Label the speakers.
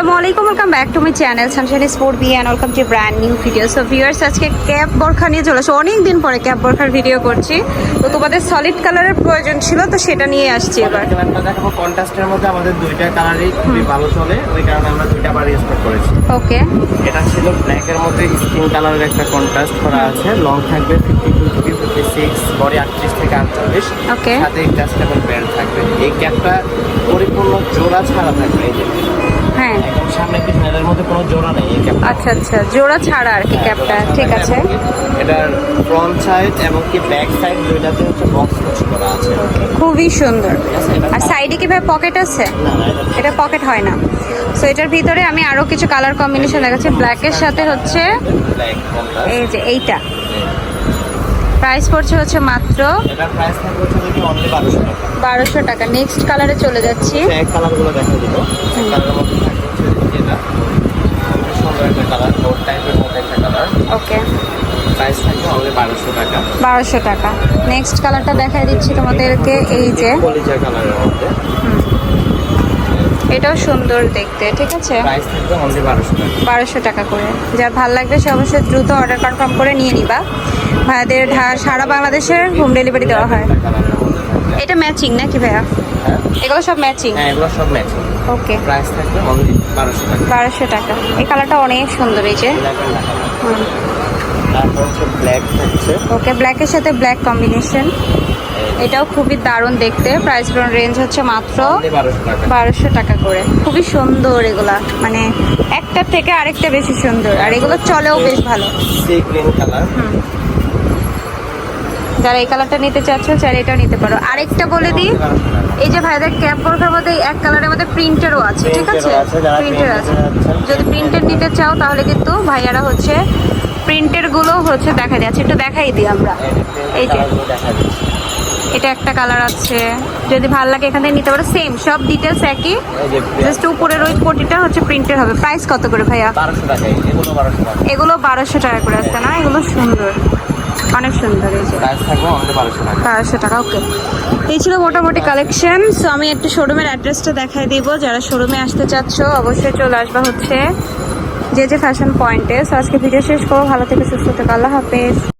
Speaker 1: আসসালামু আলাইকুম welcome back to my channel sunshine sport B and welcome to brand new video so viewers আজকে cap বোরখা নিয়ে চলে আসো। অনেক দিন পরে ক্যাপ বোরখার ভিডিও করছি। তো তোমাদের সলিড কালারের প্রয়োজন ছিল তো সেটা নিয়ে আসছি এবার।
Speaker 2: কন্ট্রাস্টের মধ্যে আমাদের দুইটা কালারই খুবই ভালো চলে। ওই কারণে আমরা দুইটা বাড়ি স্টক করেছি।
Speaker 1: ওকে
Speaker 2: এটা ছিল ব্ল্যাকের মধ্যে স্কিন কালারের একটা কন্ট্রাস্ট করা আছে। লং থাকবে ফিফটি টু থেকে ফিফটি সিক্স বডি আটত্রিশ থেকে আটচল্লিশ।
Speaker 1: ওকে
Speaker 2: সাথে থাকবে। এই ক্যাপটা পরিপূর্ণ জোড়া ছাড়া থাকবে। এই
Speaker 1: হ্যাঁ
Speaker 2: একদম মধ্যে কোনো জোড়া নেই
Speaker 1: আচ্ছা আচ্ছা। জোড়া ছাড়া আর কি ক্যাপটা ঠিক আছে।
Speaker 2: এটার ফ্রন্ট সাইড এবং কি ব্যাক সাইড দুইটাতে হচ্ছে বক্স করা আছে।
Speaker 1: খুবই সুন্দর। আর সাইডে কি ভাই পকেট আছে?
Speaker 2: এটা
Speaker 1: পকেট হয় না। সো এটার ভিতরে আমি আরও কিছু কালার কম্বিনেশন দেখাচ্ছি। ব্ল্যাকের সাথে হচ্ছে এই যে এইটা। প্রাইস পড়ছে হচ্ছে মাত্র
Speaker 2: বারোশো টাকা।
Speaker 1: নেক্সট কালারে চলে যাচ্ছি।
Speaker 2: কালারগুলো দেখা দিব। এক কালারের মধ্যে থাকবে হচ্ছে এটা খুবই সুন্দর একটা কালার নোট টাইপের মধ্যে একটা কালার
Speaker 1: ওকে
Speaker 2: প্রাইস থাকবে অনলি বারোশো টাকা।
Speaker 1: বারোশো টাকা। নেক্সট কালারটা দেখাই দিচ্ছি তোমাদেরকে এই যে।
Speaker 2: কলিজা কালারের মধ্যে।
Speaker 1: এটাও সুন্দর দেখতে ঠিক আছে?
Speaker 2: বারোশো টাকা।
Speaker 1: করে। যা ভালো লাগবে সে অবশ্যই দ্রুত অর্ডার কনফার্ম করে নিয়ে নিবা। ভাইদের সারা বাংলাদেশের হোম ডেলিভারি দেওয়া হয়। এটা ম্যাচিং নাকি ভাইয়া? এগুলো সব ম্যাচিং
Speaker 2: হ্যাঁ এগুলো সব ম্যাচিং
Speaker 1: ওকে
Speaker 2: প্রাইস থাকবে অনলি বারোশো টাকা।
Speaker 1: বারোশো টাকা। এই কালারটা অনেক সুন্দর এই যে।
Speaker 2: তারপর হচ্ছে ব্ল্যাক থাকছে।
Speaker 1: ওকে ব্ল্যাকের সাথে ব্ল্যাক কম্বিনেশন এটাও খুবই দারুণ দেখতে। প্রাইস রেঞ্জ হচ্ছে মাত্র
Speaker 2: বারোশো টাকা।
Speaker 1: করে। খুবই সুন্দর এগুলা। মানে একটার থেকে আরেকটা বেশি সুন্দর। আর এগুলো চলেও বেশ ভালো।
Speaker 2: গ্রিন কালার
Speaker 1: যারা এই কালারটা নিতে চাচ্ছ চাইলে এটাও নিতে পারো। আরেকটা বলে দিই এই যে ভাইদের ক্যাপ বোরখার মধ্যে এক কালারের মধ্যে প্রিন্টেরও আছে ঠিক আছে? প্রিন্টের আছে। যদি প্রিন্টেড নিতে চাও তাহলে কিন্তু ভাইয়ারা হচ্ছে প্রিন্টেরগুলো হচ্ছে দেখা যাচ্ছে। একটু দেখাই দিই আমরা। এই যে এটা একটা কালার আছে। যদি ভালো লাগে এখান থেকে নিতে পারো। সেম সব ডিটেলস একই। জাস্ট উপরের ওই কোটিটা হচ্ছে প্রিন্টের হবে। প্রাইস কত করে ভাইয়া?
Speaker 2: বারোশো টাকা এগুলো বারোশো টাকা।
Speaker 1: এগুলো বারোশো টাকা করে আছে না? এগুলো সুন্দর। অনেক সুন্দর বারোশো টাকা। ওকে এই ছিল মোটামুটি কালেকশন সো আমি একটু শোরুমের অ্যাড্রেসটা দেখাই দিব। যারা শোরুমে আসতে চাচ্ছ অবশ্যই চলে আসবা হচ্ছে যে যে ফ্যাশন পয়েন্টে সো আজকে ভিডিও শেষ করব ভালো থেকে সুস্থ থেকে আল্লাহ হাফেজ।